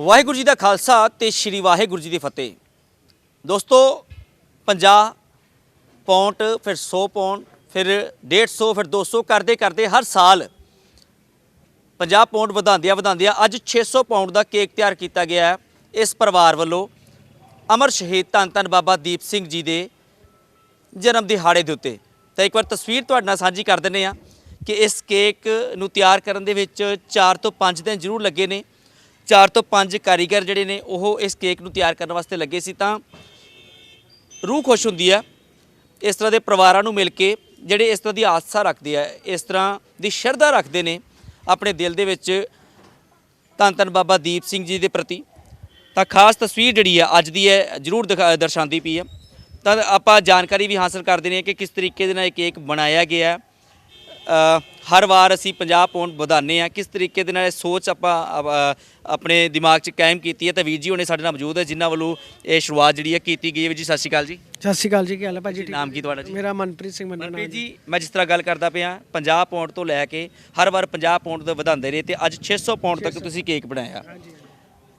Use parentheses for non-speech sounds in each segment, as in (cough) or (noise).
ਵਾਹਿਗੁਰੂ ਜੀ ਦਾ ਖਾਲਸਾ ਤੇ ਸ੍ਰੀ ਵਾਹਿਗੁਰੂ ਜੀ ਦੀ ਫਤਿਹ। ਦੋਸਤੋ 50 ਪੌਂਟ, ਫਿਰ 100 ਪੌਂਟ, ਫਿਰ 150 ਫਿਰ 200 ਕਰਦੇ ਕਰਦੇ ਹਰ ਸਾਲ 50 ਪੌਂਡ ਵਧਾਉਂਦਿਆਂ ਵਧਾਉਂਦਿਆਂ ਅੱਜ 600 ਪੌਂਡ ਦਾ ਕੇਕ ਤਿਆਰ ਕੀਤਾ ਗਿਆ ਹੈ। ਇਸ ਪਰਿਵਾਰ ਵੱਲੋਂ ਅਮਰ ਸ਼ਹੀਦ ਧੰਨ ਧੰਨ ਬਾਬਾ ਦੀਪ ਸਿੰਘ ਜੀ ਦੇ ਜਨਮ ਦਿਹਾੜੇ ਦੇ ਉੱਤੇ। ਤਾਂ ਇੱਕ ਵਾਰ ਤਸਵੀਰ ਤੁਹਾਡੇ ਨਾਲ ਸਾਂਝੀ ਕਰ ਦਿੰਦੇ ਆ ਕਿ ਇਸ ਕੇਕ ਨੂੰ ਤਿਆਰ ਕਰਨ ਦੇ ਵਿੱਚ 4 ਤੋਂ 5 ਦਿਨ ਜ਼ਰੂਰ ਲੱਗੇ ਨੇ। 4 ਤੋਂ 5 ਕਾਰੀਗਰ ਜਿਹੜੇ ਨੇ ਉਹ ਇਸ ਕੇਕ ਨੂੰ ਤਿਆਰ ਕਰਨ ਵਾਸਤੇ ਲੱਗੇ ਸੀ ਤਾਂ ਰੂਹ ਖੁਸ਼ ਹੁੰਦੀ ਹੈ। ਇਸ ਤਰ੍ਹਾਂ ਦੇ ਪਰਿਵਾਰਾਂ ਨੂੰ ਮਿਲ ਕੇ ਜਿਹੜੇ ਇਸ ਤਰ੍ਹਾਂ ਦੀ ਆਸਾ ਰੱਖਦੇ ਆ, ਇਸ ਤਰ੍ਹਾਂ ਦੀ ਸ਼ਰਧਾ ਰੱਖਦੇ ਨੇ ਆਪਣੇ ਦਿਲ ਦੇ ਵਿੱਚ ਧੰਨ ਧੰਨ ਬਾਬਾ ਦੀਪ ਸਿੰਘ ਜੀ ਦੇ ਪ੍ਰਤੀ। ਤਾਂ ਖਾਸ ਤਸਵੀਰ ਜਿਹੜੀ ਆ, ਅੱਜ ਦੀ ਹੈ ਜਰੂਰ ਦਿਖਾ- ਦਰਸਾਉਂਦੀ ਪਈ ਹੈ ਤਾਂ ਆਪਾਂ ਜਾਣਕਾਰੀ ਵੀ ਹਾਸਲ ਕਰਦੇ ਨੇ ਕਿ ਕਿਸ ਤਰੀਕੇ ਦੇ ਨਾਲ ਇਹ ਕੇਕ ਬਣਾਇਆ ਗਿਆ। ਹਰ ਵਾਰ ਅਸੀਂ 50 ਪੌਂਡ ਵਧਾਉਂਦੇ ਆ ਕਿਸ ਤਰੀਕੇ ਦੇ ਨਾਲ ਇਹ ਸੋਚ ਆਪਾਂ ਆਪਣੇ ਦਿਮਾਗ 'ਚ ਕਾਇਮ ਕੀਤੀ ਹੈ ਤਾਂ ਵੀਰ ਜੀ ਹੋਣੇ ਸਾਡੇ ਨਾਲ ਮੌਜੂਦ ਹੈ ਜਿਨ੍ਹਾਂ ਵੱਲੋਂ ਇਹ ਸ਼ੁਰੂਆਤ ਜਿਹੜੀ ਹੈ ਕੀਤੀ ਗਈ ਹੈ। ਵੀਰ ਜੀ ਸਤਿ ਸ਼੍ਰੀ ਅਕਾਲ ਜੀ। ਸਤਿ ਸ਼੍ਰੀ ਅਕਾਲ ਜੀ ਕੀ ਹਾਲ ਹੈ ਭਾਜੀ? ਨਾਮ ਕੀ ਤੁਹਾਡਾ ਜੀ? ਮੇਰਾ ਮਨਪ੍ਰੀਤ ਸਿੰਘ ਮੰਨਾ ਮਨਪ੍ਰੀਤ ਜੀ ਮੈਂ ਜਿਸ ਤਰ੍ਹਾਂ ਗੱਲ ਕਰਦਾ ਪਿਆ 50 ਪੌਂਡ ਤੋਂ ਲੈ ਕੇ ਹਰ ਵਾਰ 50 ਪੌਂਡ ਤੋਂ ਵਧਾਉਂਦੇ ਰਹੇ ਤੇ ਅੱਜ 600 ਪੌਂਡ ਤੱਕ ਤੁਸੀਂ ਕੇਕ ਬਣਾਇਆ।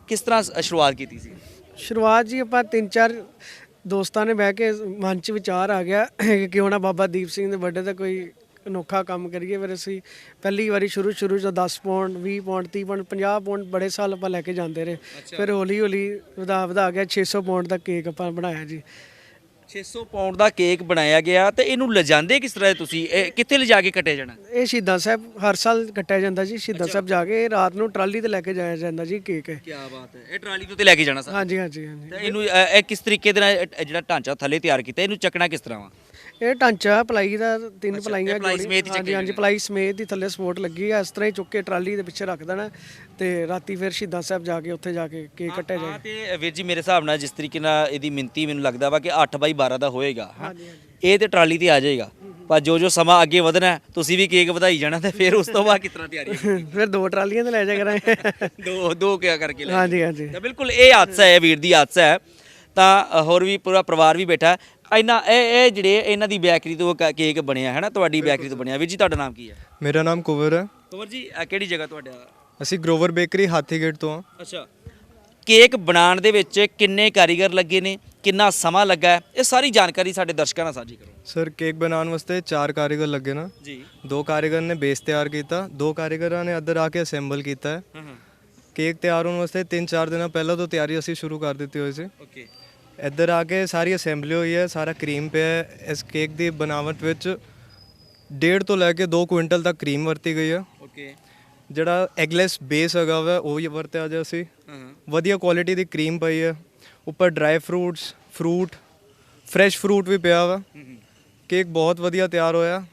ਕਿਸ ਤਰ੍ਹਾਂ ਸ਼ੁਰੂਆਤ ਕੀਤੀ ਸੀ? ਸ਼ੁਰੂਆਤ ਜੀ ਆਪਾਂ ਤਿੰਨ ਚਾਰ ਦੋਸਤਾਂ ਨੇ ਬਹਿ ਕੇ ਮਨ 'ਚ ਵਿਚਾਰ ਆ ਗਿਆ ਕਿ ਕਿਉਂ ਨਾ ਬਾਬਾ ਦੀਪ ਸਿੰਘ ਦੇ ਬਰਥਡੇ ਤੇ ਕੋਈ ਅਨੋਖਾ ਕੰਮ ਕਰੀਏ। ਫਿਰ ਅਸੀਂ ਪਹਿਲੀ ਵਾਰੀ ਸ਼ੁਰੂ ਸ਼ੁਰੂ 'ਚ 10 ਪੌਂਡ 20 ਪੌਂਡ 30 ਪੌਂਡ 50 ਪੌਂਡ ਬੜੇ ਸਾਲ ਆਪਾਂ ਲੈ ਕੇ ਜਾਂਦੇ ਰਹੇ। ਫਿਰ ਹੌਲੀ ਹੌਲੀ ਵਧਾ ਵਧਾ ਗਿਆ। 600 ਪੌਂਡ ਦਾ ਕੇਕ ਆਪਾਂ ਬਣਾਇਆ ਜੀ। 600 ਪੌਂਡ ਦਾ ਕੇਕ ਬਣਾਇਆ ਗਿਆ ਤੇ ਇਹਨੂੰ ਲਿਜਾਂਦੇ ਕਿਸ ਤਰ੍ਹਾਂ ਤੁਸੀਂ? ਇਹ ਕਿੱਥੇ ਲਿਜਾ ਕੇ ਕੱਟਿਆ ਜਾਣਾ? ਇਹ ਸ਼ਹੀਦਾਂ ਸਾਹਿਬ ਹਰ ਸਾਲ ਕੱਟਿਆ ਜਾਂਦਾ ਜੀ। ਸ਼ਹੀਦਾਂ ਸਾਹਿਬ ਜਾ ਕੇ ਰਾਤ ਨੂੰ ਟਰਾਲੀ ਤੇ ਲੈ ਕੇ ਜਾਇਆ ਜਾਂਦਾ ਜੀ ਕੇਕ। ਕੀ ਬਾਤ ਹੈ। ਇਹ ਟਰਾਲੀ ਤੋਂ ਤੇ ਲੈ ਕੇ ਜਾਣਾ ਸਰ? ਹਾਂਜੀ ਹਾਂਜੀ ਹਾਂਜੀ। ਤੇ ਇਹਨੂੰ ਇਹ ਕਿਸ ਤਰੀਕੇ ਦੇ ਨਾਲ ਇਹ ਜਿਹੜਾ ਢਾਂਚਾ ਥੱਲੇ ਤਿਆਰ ਕੀਤਾ ਇਹਨੂੰ ਚੱਕਣਾ ਕਿਸ ਤਰ੍ਹਾਂ ਵਾ? ਇਹ ਢਾਂਚਾ ਪਲਾਈ ਦਾ ਤਿੰਨ ਪਲਾਈਆਂ ਜੋੜੀ- ਹਾਂਜੀ ਹਾਂਜੀ ਪਲਾਈ ਸਮੇਤ ਦੀ ਥੱਲੇ ਸਪੋਰਟ ਲੱਗੀ ਆ ਇਸ ਤਰ੍ਹਾਂ ਹੀ ਚੁੱਕ ਕੇ ਟਰਾਲੀ ਦੇ ਪਿੱਛੇ ਰੱਖ ਦੇਣਾ ਤੇ ਰਾਤੀ ਫਿਰ ਸ਼ਹੀਦਾਂ ਸਾਹਿਬ ਜਾ ਕੇ ਉੱਥੇ ਜਾ ਕੇ ਕੇਕ ਕੱਟਿਆ ਹਾਂ ਜਾਏ ਤੇ ਵੀਰ ਜੀ ਮੇਰੇ ਹਿਸਾਬ ਨਾਲ ਜਿਸ ਤਰੀਕੇ ਨਾਲ ਇਹਦੀ ਮਿੰਤੀ ਮੈਨੂੰ ਲੱਗਦਾ ਵਾ ਕਿ 8 ਬਾਈ 12 ਦਾ ਹੋਏਗਾ ਇਹ ਤੇ ਟਰਾਲੀ ਤੇ ਆ ਜਾਏਗਾ ਪਰ ਜੋ ਜੋ ਸਮਾਂ ਅੱਗੇ ਵਧਣਾ ਤੁਸੀਂ ਵੀ ਕੇਕ ਵਧਾਈ ਜਾਣਾ ਤੇ ਫਿਰ ਉਸ ਤੋਂ ਬਾਅਦ ਕਿਸ ਤਰ੍ਹਾਂ ਤਿਆਰੀ (laughs) ਫਿਰ ਦੋ ਟਰਾਲੀਆਂ ਤੇ ਲੈ ਜਾ ਕਰਾਂਗੇ। (laughs) ਦੋ ਦੋ ਕਿਆ ਕਰਕੇ ਲੈ ਹਾਂਜੀ ਹਾਂਜੀ। ਤਾਂ ਬਿਲਕੁਲ ਇਹ ਹਾਦਸਾ ਹੈ ਵੀਰ ਦੀ ਹਾਦਸਾ ਹੈ। ਤਾਂ ਹੋਰ ਵੀ ਪੂਰਾ ਪਰਿਵਾਰ ਵੀ ਬੈਠਾ ਇਹਨਾਂ ਇਹ ਇਹ ਜਿਹੜੇ ਇਹਨਾਂ ਦੀ ਬੇਕਰੀ ਤੋਂ ਕ- ਕੇਕ ਬਣਿਆ ਹੈ ਨਾ ਤੁਹਾਡੀ ਬੇਕਰੀ ਤੋਂ ਬਣਿਆ। ਵੀਰ ਜੀ ਤੁਹਾਡਾ ਨਾਮ ਕੀ ਹੈ? ਮੇਰਾ ਨਾਮ ਕੁਵਰ ਹੈ। ਕੁਵਰ ਜੀ ਅ, ਕਿਹੜੀ ਜਗ੍ਹਾ ਤੁਹਾਡਾ? ਅਸੀਂ ਗਰੋਵਰ ਬੇਕਰੀ ਹਾਥੀਗੇਟ ਤੋਂ ਹਾਂ। ਅੱਛਾ। ਕੇਕ ਬਣਾਉਣ ਦੇ ਵਿੱਚ ਕਿੰਨੇ ਕਾਰੀਗਰ ਲੱਗੇ ਨੇ? ਕਿੰਨਾ ਸਮਾਂ ਲੱਗਾ ਹੈ? ਇਹ ਸਾਰੀ ਜਾਣਕਾਰੀ ਸਾਡੇ ਦਰਸ਼ਕਾਂ ਨਾਲ ਸਾਂਝੀ ਕਰੋ। ਸਰ ਕੇਕ ਬਣਾਉਣ ਵਾਸਤੇ ਚਾਰ ਕਾਰੀਗਰ ਲੱਗੇ ਨਾ। ਜੀ। ਦੋ ਕਾਰੀਗਰ ਨੇ ਬੇਸ ਤਿਆਰ ਕੀਤਾ ਦੋ ਕਾਰੀਗਰਾਂ ਨੇ ਅੰਦਰ ਆ ਕੇ ਅਸੈਂਬਲ ਕੀਤਾ ਹੈ। ਹਾਂ ਹਾਂ। ਕੇਕ ਤਿਆਰ ਹੋਣ ਵਾਸਤੇ 3-4 ਦਿਨਾਂ ਪਹਿਲਾਂ ਤੋਂ ਤਿਆਰੀ ਅਸੀਂ ਸ਼ੁਰੂ ਕਰ ਦਿੱਤੀ ਹੋਈ ਸੀ। ਓਕੇ। ਇੱਧਰ ਆ ਕੇ ਸਾਰੀ ਅਸੈਂਬਲੀ ਹੋਈ ਹੈ ਸਾਰਾ ਕਰੀਮ ਪਿਆ ਹੈ। ਇਸ ਕੇਕ ਦੀ ਬਣਾਵਟ ਵਿੱਚ ਡੇਢ ਤੋਂ ਲੈ ਕੇ 2 ਕੁਇੰਟਲ ਤੱਕ ਕਰੀਮ ਵਰਤੀ ਗਈ ਹੈ। ਓਕੇ ਜਿਹੜਾ ਐਗਲੈਸ ਬੇਸ ਹੈਗਾ ਵਾ ਉਹ ਹੀ ਵਰਤਿਆ ਜਾ ਸੀ। ਵਧੀਆ ਕੁਆਲਿਟੀ ਦੀ ਕਰੀਮ ਪਈ ਹੈ। ਉੱਪਰ dry fruits fruit fresh fruit ਵੀ ਪਿਆ ਵਾ। ਕੇਕ ਬਹੁਤ ਵਧੀਆ ਤਿਆਰ ਹੋਇਆ।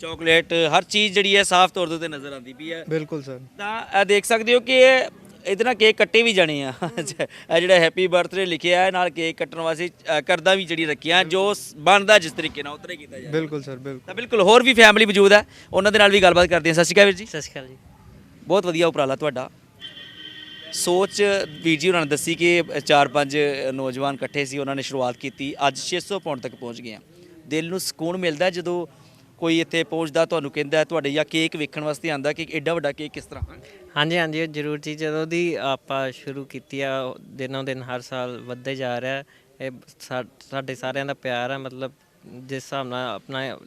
ਚਾਕਲੇਟ ਹਰ ਚੀਜ਼ ਜਿਹੜੀ ਹੈ ਸਾਫ਼ ਤੌਰ ਉੱਤੇ ਨਜ਼ਰ ਆਉਂਦੀ ਪਈ ਹੈ। ਬਿਲਕੁਲ ਸਰ ਤਾਂ ਇਹ ਦੇਖ ਸਕਦੇ ਹੋ ਕਿ ਇਹ ਇਹਦੇ ਨਾਲ ਕੇਕ ਕੱਟੇ ਵੀ ਜਾਣੇ ਆ। ਇਹ ਜਿਹੜਾ ਹੈਪੀ ਬਰਥਡੇ ਲਿਖਿਆ ਹੈ ਨਾਲ ਕੇਕ ਕੱਟਣ ਵਾਸਤੇ ਕਰਦਾ ਵੀ ਜਿਹੜੀ ਰੱਖੀਆਂ ਜੋ ਬਣਦਾ ਜਿਸ ਤਰੀਕੇ ਨਾਲ ਉਤਰੇ ਕੀਤਾ ਜਾਏ। ਬਿਲਕੁਲ ਸਰ ਬਿਲਕੁਲ। ਤਾਂ ਬਿਲਕੁਲ ਹੋਰ ਵੀ ਫੈਮਿਲੀ ਮੌਜੂਦ ਹੈ ਉਹਨਾਂ ਦੇ ਨਾਲ ਵੀ ਗੱਲਬਾਤ ਕਰਦੇ ਹਾਂ। ਸਤਿ ਸ਼੍ਰੀ ਅਕਾਲ ਵੀਰ ਜੀ। ਸਤਿ ਸ਼੍ਰੀ ਅਕਾਲ ਜੀ। ਬਹੁਤ ਵਧੀਆ ਉਪਰਾਲਾ ਤੁਹਾਡਾ। ਸੋਚ ਵੀਰ ਜੀ ਉਹਨਾਂ ਨੇ ਦੱਸੀ ਕਿ ਚਾਰ ਪੰਜ ਨੌਜਵਾਨ ਇਕੱਠੇ ਸੀ ਉਹਨਾਂ ਨੇ ਸ਼ੁਰੂਆਤ ਕੀਤੀ ਅੱਜ 600 ਪੌਂਡ ਤੱਕ ਪਹੁੰਚ ਗਏ ਆ। ਦਿਲ ਨੂੰ ਸਕੂਨ ਮਿਲਦਾ ਜਦੋਂ ਕੋਈ ਇੱਥੇ ਪਹੁੰਚਦਾ ਤੁਹਾਨੂੰ ਕਹਿੰਦਾ ਤੁਹਾਡੇ ਜਾਂ ਕੇਕ ਵੇਖਣ ਵਾਸਤੇ ਆਂਦਾ ਕਿ ਐਡਾ ਵੱਡਾ ਕੇਕ ਕਿਸ ਤਰ੍ਹਾਂ? ਹਾਂਜੀ ਹਾਂਜੀ ਜ਼ਰੂਰ ਜੀ, ਜਦੋਂ ਦੀ ਆਪਾਂ ਸ਼ੁਰੂ ਕੀਤੀ ਆ, ਉਹ ਦਿਨੋਂ ਦਿਨ ਹਰ ਸਾਲ ਵੱਧਦੇ ਜਾ ਰਿਹਾ ਇਹ ਸਾ- ਸਾਡੇ ਸਾਰਿਆਂ ਦਾ ਪਿਆਰ ਆ, ਮਤਲਬ ਜਿਸ ਹਿਸਾਬ ਨਾਲ ਆਪਣਾ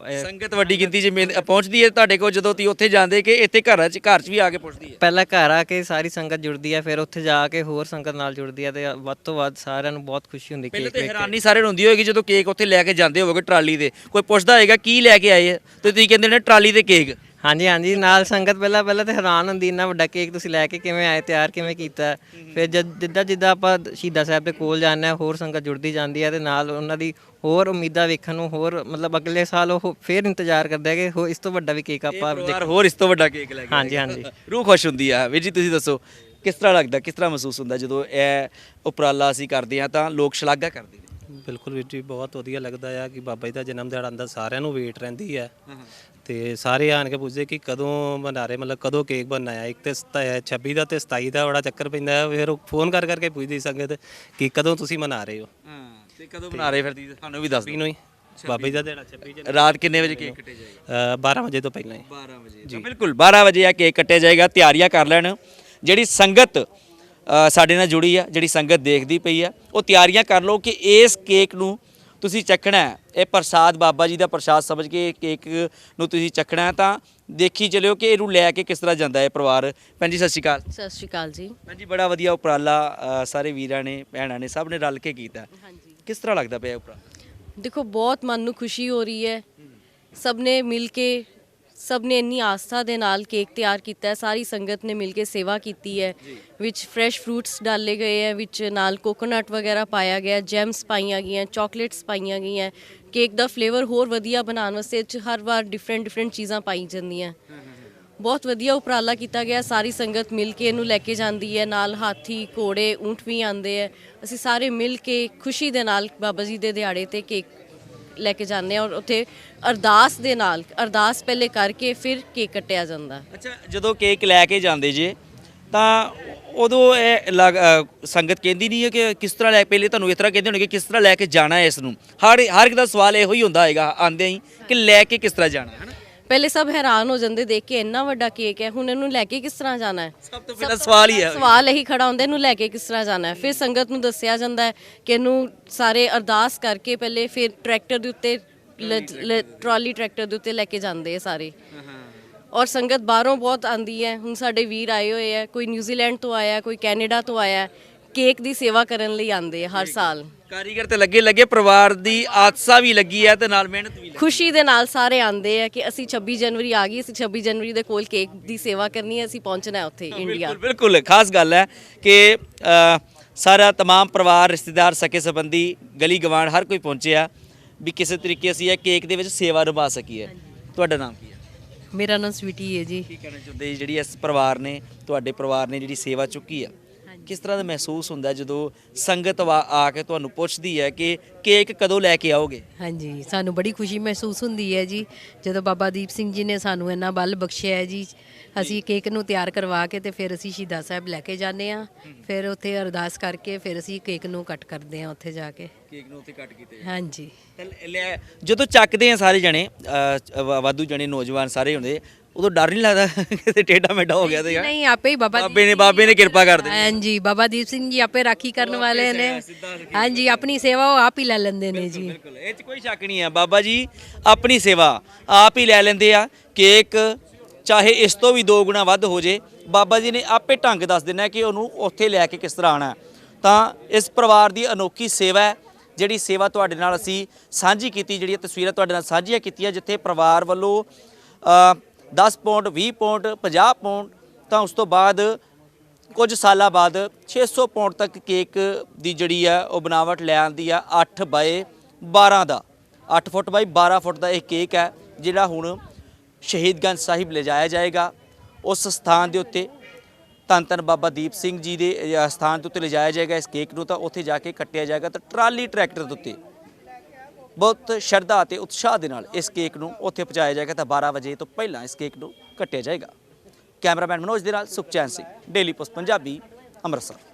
ਇਹ ਸੰਗਤ ਵੱਡੀ ਗਿਣਤੀ 'ਚ ਮਿਲ- ਪਹੁੰਚਦੀ ਹੈ ਤੁਹਾਡੇ ਕੋਲ ਜਦੋਂ ਤੁਸੀਂ ਉੱਥੇ ਜਾਂਦੇ ਕਿ ਇੱਥੇ ਘਰਾਂ 'ਚ ਘਰ 'ਚ ਵੀ ਆ ਕੇ ਪਹੁੰਚਦੀ ਹੈ? ਪਹਿਲਾਂ ਘਰ ਆ ਕੇ ਸਾਰੀ ਸੰਗਤ ਜੁੜਦੀ ਹੈ ਫਿਰ ਉੱਥੇ ਜਾ ਕੇ ਹੋਰ ਸੰਗਤ ਨਾਲ ਜੁੜਦੀ ਹੈ ਤੇ ਵੱਧ ਤੋਂ ਵੱਧ ਸਾਰਿਆਂ ਨੂੰ ਬਹੁਤ ਖੁਸ਼ੀ ਹੁੰਦੀ ਪਹਿਲਾਂ ਕੇਕ ਤੇ ਵੇਖ ਕੇ। ਹੈਰਾਨੀ ਸਾਰੇ ਨੂੰ ਹੁੰਦੀ ਹੋਏਗੀ ਜਦੋਂ ਕੇਕ ਉੱਥੇ ਲੈ ਕੇ ਜਾਂਦੇ ਹੋਵੋਗੇ ਟਰਾਲੀ ਦੇ। ਕੋਈ ਪੁੱਛਦਾ ਹੋਏਗਾ ਕੀ ਲੈ ਕੇ ਆਏ ਆ? ਤੇ ਤੁਸੀਂ ਕਹਿੰਦੇ ਨੇ ਟਰਾਲੀ ਤੇ ਕੇਕ ਹਾਂਜੀ ਹਾਂਜੀ ਨਾਲ ਸੰਗਤ ਪਹਿਲਾਂ ਪਹਿਲਾਂ ਤੇ ਹੈਰਾਨ ਹੁੰਦੀ ਇੰਨਾ ਵੱਡਾ ਕੇਕ ਤੁਸੀਂ ਲੈ ਕੇ ਕਿਵੇਂ ਆਏ ਤਿਆਰ ਕਿਵੇਂ ਕੀਤਾ ਫਿਰ ਜਦ ਜਿੱਦਾਂ ਜਿੱਦਾਂ ਆਪਾਂ ਸ਼ਹੀਦਾਂ ਸਾਹਿਬ ਦੇ ਕੋਲ ਜਾਂਦੇ ਹੋਰ ਸੰਗਤ ਜੁੜਦੀ ਜਾਂਦੀ ਹੈ ਤੇ ਨਾਲ ਉਹਨਾਂ ਦੀ ਹੋਰ ਉਮੀਦਾਂ ਵੇਖਣ ਨੂੰ ਹੋਰ ਮਤਲਬ ਅਗਲੇ ਸਾਲ ਉਹ ਫਿਰ ਇੰਤਜ਼ਾਰ ਕਰਦੇ ਕਿ ਹੋ ਇਸ ਤੋਂ ਵੱਡਾ ਵੀ ਕੇਕ ਆਪਾਂ ਪਰਿਵਾਰ ਹੋਰ ਇਸ ਤੋਂ ਵੱਡਾ ਕੇਕ ਲੈ ਕੇ ਹਾਂਜੀ। ਹਾਂਜੀ। (laughs) ਰੂਹ ਖੁਸ਼ ਹੁੰਦੀ ਆ ਵੀਰ ਜੀ ਤੁਸੀਂ ਦੱਸੋ ਕਿਸ ਤਰ੍ਹਾਂ ਲੱਗਦਾ ਕਿਸ ਤਰ੍ਹਾਂ ਮਹਿਸੂਸ ਹੁੰਦਾ ਜਦੋਂ ਇਹ ਉਪਰਾਲਾ ਅਸੀਂ ਕਰਦੇ ਆ ਤਾਂ ਲੋਕ ਸ਼ਲਾਘਾ ਕਰਦੇ ਨੇ ਬਿਲਕੁਲ ਵੀਰ ਜੀ ਬਹੁਤ ਵਧੀਆ ਲੱਗਦਾ ਆ ਕਿ ਬਾਬਾ ਜੀ ਦਾ ਜਨਮ ਦਿਹਾੜਾ ਆਉਂਦਾ ਸਾਰਿਆਂ ਨੂੰ ਵੇਟ ਰਹਿੰਦੀ ਹੈ। ਤੇ ਸਾਰੇ ਆਣ ਕੇ ਪੁੱਛਦੇ ਕਿ ਕਦੋਂ ਬਣਾ ਰਹੇ ਮਤਲਬ ਕਦੋਂ ਕੇਕ ਬਣਨਾ ਆ? ਇੱਕ ਤੇ ਸਤਾ- 26 ਦਾ ਤੇ 27 ਦਾ ਬੜਾ ਚੱਕਰ ਪੈਂਦਾ ਹੈ ਫਿਰ ਉਹ ਫੋਨ ਕਰ ਕਰਕੇ ਪੁੱਛਦੀ ਸੰਗਤ ਕਿ ਕਦੋਂ ਤੁਸੀਂ ਮਨਾ ਰਹੇ ਹੋ? ਤੇ ਕਦੋਂ ਬਣਾ ਰਹੇ ਫਿਰ ਸਾਨੂੰ ਵੀ ਦੱਸ ਨੂੰ ਹੀ। ਬਾਬਾ ਜੀ ਦਾ ਦਿਹਾੜਾ 26 ਜਨ ਰਾਤ ਕਿੰਨੇ ਵਜੇ ਕੇਕ ਕੱਟੇ ਜਾਏਗਾ? 12 ਵਜੇ ਤੋਂ ਪਹਿਲਾਂ ਹੀ। 12 ਵਜੇ। ਬਿਲਕੁਲ 12 ਵਜੇ ਆ ਕੇਕ ਕੱਟਿਆ ਜਾਏਗਾ ਤਿਆਰੀਆਂ ਕਰ ਲੈਣ। ਜਿਹੜੀ ਸੰਗਤ ਸਾਡੇ ਨਾਲ ਜੁੜੀ ਆ ਜਿਹੜੀ ਸੰਗਤ ਦੇਖਦੀ ਪਈ ਆ ਉਹ ਤਿਆਰੀਆਂ ਕਰ ਲਓ ਕਿ ਇਸ ਕੇਕ ਨੂੰ ਤੁਸੀਂ ਚੱਖਣਾ ਹੈ। ਇਹ ਪ੍ਰਸਾਦ ਬਾਬਾ ਜੀ ਦਾ ਪ੍ਰਸਾਦ ਸਮਝ ਕੇ ਕੇਕ ਨੂੰ ਤੁਸੀਂ ਚੱਖਣਾ ਹੈ ਤਾਂ ਦੇਖੀ ਚੱਲਿਓ ਕਿ ਇਹਨੂੰ ਲੈ ਕੇ ਕਿਸ ਤਰ੍ਹਾਂ ਜਾਂਦਾ ਹੈ ਪਰਿਵਾਰ। ਭੈਣ ਜੀ ਸਤਿ ਸ਼੍ਰੀ ਅਕਾਲ। ਸਤਿ ਸ਼੍ਰੀ ਅਕਾਲ ਜੀ। ਭੈਣ ਜੀ ਬੜਾ ਵਧੀਆ ਉਪਰਾਲਾ ਅ, ਸਾਰੇ ਵੀਰਾਂ ਨੇ ਭੈਣਾਂ ਨੇ ਸਭ ਨੇ ਰਲ ਕੇ ਕੀਤਾ। ਹਾਂਜੀ। ਕਿਸ ਤਰ੍ਹਾਂ ਲੱਗਦਾ ਪਿਆ ਇਹ ਉਪਰਾਲਾ? ਦੇਖੋ ਬਹੁਤ ਮਨ ਨੂੰ ਖੁਸ਼ੀ ਹੋ ਰਹੀ ਹੈ। ਸਭ ਨੇ ਮਿਲ ਕੇ ਸਭ ਨੇ ਇੰਨੀ ਆਸਥਾ ਦੇ ਨਾਲ ਕੇਕ ਤਿਆਰ ਕੀਤਾ ਹੈ ਸਾਰੀ ਸੰਗਤ ਨੇ ਮਿਲ ਕੇ ਸੇਵਾ ਕੀਤੀ ਹੈ। ਵਿੱਚ ਫਰੈਸ਼ ਫਰੂਟਸ ਡਾਲੇ ਗਏ ਹੈ ਵਿੱਚ ਨਾਲ ਕੋਕੋਨਟ ਵਗੈਰਾ ਪਾਇਆ ਗਿਆ ਜੈਮਸ ਪਾਈਆਂ ਗਈਆਂ ਚਾਕਲੇਟਸ ਪਾਈਆਂ ਗਈਆਂ ਕੇਕ ਦਾ ਫਲੇਵਰ ਹੋਰ ਵਧੀਆ ਬਣਾਉਣ ਵਾਸਤੇ 'ਚ ਹਰ ਵਾਰ ਡਿਫਰੈਂਟ ਡਿਫਰੈਂਟ ਚੀਜ਼ਾਂ ਪਾਈ ਜਾਂਦੀਆਂ ਬਹੁਤ ਵਧੀਆ ਉਪਰਾਲਾ ਕੀਤਾ ਗਿਆ ਸਾਰੀ ਸੰਗਤ ਮਿਲ ਕੇ ਇਹਨੂੰ ਲੈ ਕੇ ਜਾਂਦੀ ਹੈ। ਨਾਲ ਹਾਥੀ ਘੋੜੇ ਊਂਠ ਵੀ ਆਉਂਦੇ ਹੈ। ਅਸੀਂ ਸਾਰੇ ਮਿਲ ਕੇ ਖੁਸ਼ੀ ਦੇ ਨਾਲ ਬਾਬਾ ਜੀ ਦੇ ਦਿਹਾੜੇ ਤੇ ਕੇਕ ਲੈ ਕੇ ਜਾਂਦੇ ਹਾਂ ਔਰ ਉੱਥੇ ਅਰਦਾਸ ਦੇ ਨਾਲ ਅਰਦਾਸ ਪਹਿਲੇ ਕਰਕੇ ਫਿਰ ਕੇਕ ਕੱਟਿਆ ਜਾਂਦਾ। ਅੱਛਾ ਜਦੋਂ ਕੇਕ ਲੈ ਕੇ ਜਾਂਦੇ ਜੇ ਤਾਂ ਉਦੋਂ ਇਹ ਲੱਗ- ਅ, ਸੰਗਤ ਕਹਿੰਦੀ ਨਹੀਂ ਹੈ ਕਿ ਕਿਸ ਤਰ੍ਹਾਂ ਲੈ ਪਹਿਲੇ ਤੁਹਾਨੂੰ ਇਸ ਤਰ੍ਹਾਂ ਕਹਿੰਦੇ ਹੋਣਗੇ ਕਿ ਕਿਸ ਤਰ੍ਹਾਂ ਲੈ ਕੇ ਜਾਣਾ ਹੈ ਇਸ ਨੂੰ। ਹਰ ਹਰ ਇੱਕ ਦਾ ਸਵਾਲ ਇਹੋ ਹੀ ਹੁੰਦਾ ਹੈਗਾ ਆਂਦੇ ਹੀ ਕਿ ਲੈ ਕੇ ਕਿਸ ਤਰ੍ਹਾਂ ਜਾਣਾ ਹੈ ਨਾ ਪਹਿਲੇ ਸਭ ਹੈਰਾਨ ਹੋ ਜਾਂਦੇ ਦੇਖ ਕੇ ਇੰਨਾ ਵੱਡਾ ਕੇਕ ਹੈ ਹੁਣ ਇਹਨੂੰ ਲੈ ਕੇ ਕਿਸ ਤਰ੍ਹਾਂ ਜਾਣਾ ਹੈ? ਸਭ ਤੋਂ ਪਹਿਲਾਂ ਸਵਾਲ ਹੀ ਹੈ। ਸਵਾਲ ਇਹੀ ਖੜਾ ਹੁੰਦਾ ਇਹਨੂੰ ਲੈ ਕੇ ਕਿਸ ਤਰ੍ਹਾਂ ਜਾਣਾ ਹੈ? ਫਿਰ ਸੰਗਤ ਨੂੰ ਦੱਸਿਆ ਜਾਂਦਾ ਹੈ ਕਿ ਇਹਨੂੰ ਸਾਰੇ ਅਰਦਾਸ ਕਰਕੇ ਪਹਿਲੇ ਫਿਰ ਟਰੈਕਟਰ ਦੇ ਉੱਤੇ ਟਰਾਲੀ ਟਰੈਕਟਰ ਦੇ ਉੱਤੇ ਲੈ ਕੇ ਜਾਂਦੇ ਆ ਸਾਰੇ। ਔਰ ਸੰਗਤ ਬਾਹਰੋਂ ਬਹੁਤ ਆਂਦੀ ਹੈ। ਹੁਣ ਸਾਡੇ ਵੀਰ ਆਏ ਹੋਏ ਆ ਕੋਈ ਨਿਊਜ਼ੀਲੈਂਡ ਤੋਂ ਆਇਆ ਕੋਈ ਕੈਨੇਡਾ ਤੋਂ ਆਇਆ। ਕੇਕ ਦੀ ਸੇਵਾ ਕਰਨ ਲਈ ਆਂਦੇ ਆ ਹਰ ਸਾਲ ਕਾਰੀਗਰ ਤੇ ਲੱਗੇ ਲੱਗੇ ਪਰਿਵਾਰ ਦੀ ਆਤਸਾ ਵੀ ਲੱਗੀ ਹੈ ਤੇ ਨਾਲ ਮਿਹਨਤ ਵੀ ਲੱਗੀ ਖੁਸ਼ੀ ਦੇ ਨਾਲ ਸਾਰੇ ਆਂਦੇ ਆ ਕਿ ਅਸੀਂ 26 ਜਨਵਰੀ ਆ ਗਈ ਅਸੀਂ 26 ਜਨਵਰੀ ਦੇ ਕੋਲ ਕੇਕ ਦੀ ਸੇਵਾ ਕਰਨੀ ਹੈ ਅਸੀਂ ਪਹੁੰਚਣਾ ਹੈ ਉੱਥੇ ਇੰਡੀਆ ਬਿਲਕੁਲ ਬਿਲਕੁਲ ਖਾਸ ਗੱਲ ਹੈ ਕਿ ਅ, ਸਾਰਾ तमाम ਪਰਿਵਾਰ ਰਿਸ਼ਤੇਦਾਰ ਸਕੇ ਸੰਬੰਧੀ ਗਲੀ ਗਵਾਂਡ ਹਰ ਕੋਈ ਪਹੁੰਚਿਆ ਵੀ ਕਿਸੇ ਤਰੀਕੇ ਅਸੀਂ ਇਹ ਕੇਕ ਦੇ ਵਿੱਚ ਸੇਵਾ ਨਿਭਾ ਸਕੀਏ ਤੁਹਾਡਾ ਨਾਮ ਕੀ ਹੈ ਮੇਰਾ ਨਾਮ ਸਵੀਟੀ ਹੈ ਜੀ ਕੀ ਕਹਿਣਾ ਚਾਹੁੰਦੇ ਜੀ ਜਿਹੜੀ ਇਸ ਪਰਿਵਾਰ ਨੇ ਤੁਹਾਡੇ ਪਰਿਵਾਰ ਨੇ ਜਿਹੜੀ ਸੇਵਾ ਚੁੱਕੀ ਆ ਕਿਸ ਤਰ੍ਹਾਂ ਦਾ ਮਹਿਸੂਸ ਹੁੰਦਾ ਜਦੋਂ ਸੰਗਤ ਵਾ- ਆ ਕੇ ਤੁਹਾਨੂੰ ਪੁੱਛਦੀ ਹੈ ਕਿ ਕੇਕ ਕਦੋਂ ਲੈ ਕੇ ਆਓਗੇ? ਹਾਂਜੀ ਸਾਨੂੰ ਬੜੀ ਖੁਸ਼ੀ ਮਹਿਸੂਸ ਹੁੰਦੀ ਹੈ ਜੀ। ਜਦੋਂ ਬਾਬਾ ਦੀਪ ਸਿੰਘ ਜੀ ਨੇ ਸਾਨੂੰ ਇੰਨਾ ਬਲ ਬਖਸ਼ਿਆ ਹੈ ਜੀ ਅਸੀਂ ਕੇਕ ਨੂੰ ਤਿਆਰ ਕਰਵਾ ਕੇ ਤੇ ਫਿਰ ਅਸੀਂ ਸ਼ਹੀਦਾਂ ਸਾਹਿਬ ਲੈ ਕੇ ਜਾਂਦੇ ਆ ਫਿਰ ਉੱਥੇ ਅਰਦਾਸ ਕਰਕੇ ਫਿਰ ਅਸੀਂ ਕੇਕ ਨੂੰ ਕੱਟ ਕਰਦੇ ਆ ਉੱਥੇ ਜਾ ਕੇ। ਕੇਕ ਨੂੰ ਉੱਥੇ ਕੱਟ ਕੀਤੇ। ਹਾਂਜੀ। ਤੇ ਲੈ- ਜਦੋਂ ਚੱਕਦੇ ਆ ਸਾਰੇ ਜਣੇ ਅ, ਵ- ਵਾਧੂ ਜਣੇ ਨੌਜਵਾਨ ਸਾਰੇ ਹੁੰਦੇ ਉਦੋਂ ਡਰ ਨਹੀਂ ਲੱਗਦਾ (laughs) ਕਿਤੇ ਟੇਢਾ ਮੇਢਾ ਹੋ ਗਿਆ ਤੇ ਯਾਰ। ਨਹੀਂ ਆਪੇ ਹੀ ਬਾਬਾ ਬਾਬੇ ਨੇ ਬਾਬੇ ਨੇ ਕਿਰਪਾ ਕਰ ਦੇਣੀ ਹਾਂਜੀ ਬਾਬਾ ਦੀਪ ਸਿੰਘ ਜੀ ਆਪੇ ਰਾਖੀ ਕਰਨ ਵਾਲੇ ਨੇ। ਹਾਂਜੀ ਆਪਣੀ ਸੇਵਾ ਉਹ ਆਪ ਹੀ ਲੈ ਲੈਂਦੇ ਨੇ ਜੀ। ਬਿਲਕੁਲ। ਇਹ 'ਚ ਕੋਈ ਸ਼ੱਕ ਨਹੀਂ ਹੈ ਬਾਬਾ ਜੀ ਆਪਣੀ ਸੇਵਾ ਆਪ ਹੀ ਲੈ ਲੈਂਦੇ ਆ। ਕੇਕ ਚਾਹੇ ਇਸ ਤੋਂ ਵੀ ਦੋ ਗੁਣਾ ਵੱਧ ਹੋ ਜੇ ਬਾਬਾ ਜੀ ਨੇ ਆਪੇ ਢੰਗ ਦੱਸ ਦੇਣਾ ਕਿ ਉਹਨੂੰ ਉੱਥੇ ਲੈ ਕੇ ਕਿਸ ਤਰ੍ਹਾਂ ਆਣਾ ਤਾਂ ਇਸ ਪਰਿਵਾਰ ਦੀ ਅਨੋਖੀ ਸੇਵਾ ਹੈ ਜਿਹੜੀ ਸੇਵਾ ਤੁਹਾਡੇ ਨਾਲ ਅਸੀਂ ਸਾਂਝੀ ਕੀਤੀ ਜਿਹੜੀਆਂ ਤਸਵੀਰਾਂ ਤੁਹਾਡੇ ਨਾਲ ਸਾਂਝੀਆਂ ਕੀਤੀਆਂ ਜਿੱਥੇ ਪਰਿਵਾਰ ਵੱਲੋਂ 10 ਪੌਂਡ 20 ਪੌਂਡ 50 ਪੌਂਡ ਤਾਂ ਉਸ ਤੋਂ ਬਾਅਦ ਕੁਝ ਸਾਲਾਂ ਬਾਅਦ 600 ਪੌਂਡ ਤੱਕ ਕੇਕ ਦੀ ਜਿਹੜੀ ਆ ਉਹ ਬਣਾਵਟ ਲੈ ਆਂਦੀ ਆ 8 ਬਾਏ 12 ਦਾ। 8 ਫੁੱਟ ਬਾਈ 12 ਫੁੱਟ ਦਾ ਇਹ ਕੇਕ ਹੈ ਜਿਹੜਾ ਹੁਣ ਸ਼ਹੀਦਗੰਜ ਸਾਹਿਬ ਲਿਜਾਇਆ ਜਾਏਗਾ। ਉਸ ਸਥਾਨ ਦੇ ਉੱਤੇ ਧੰਨ ਧੰਨ ਬਾਬਾ ਦੀਪ ਸਿੰਘ ਜੀ ਦੇ ਅ, ਸਥਾਨ ਦੇ ਉੱਤੇ ਲਿਜਾਇਆ ਜਾਏਗਾ ਇਸ ਕੇਕ ਨੂੰ ਤਾਂ ਉੱਥੇ ਜਾ ਕੇ ਕੱਟਿਆ ਜਾਏਗਾ। ਤਾਂ ਟਰਾਲੀ ਟਰੈਕਟਰ ਦੇ ਉੱਤੇ ਬਹੁਤ ਸ਼ਰਧਾ ਅਤੇ ਉਤਸ਼ਾਹ ਦੇ ਨਾਲ ਇਸ ਕੇਕ ਨੂੰ ਉੱਥੇ ਪਹੁੰਚਾਇਆ ਜਾਏਗਾ ਤਾਂ 12 ਵਜੇ ਤੋਂ ਪਹਿਲਾਂ ਇਸ ਕੇਕ ਨੂੰ ਕੱਟਿਆ ਜਾਏਗਾ। ਕੈਮਰਾਮੈਨ ਮਨੋਜ ਦੇ ਨਾਲ ਸੁਖਚੈਨ ਸਿੰਘ, ਡੇਲੀ ਪੋਸਟ, ਪੰਜਾਬੀ, ਅੰਮ੍ਰਿਤਸਰ।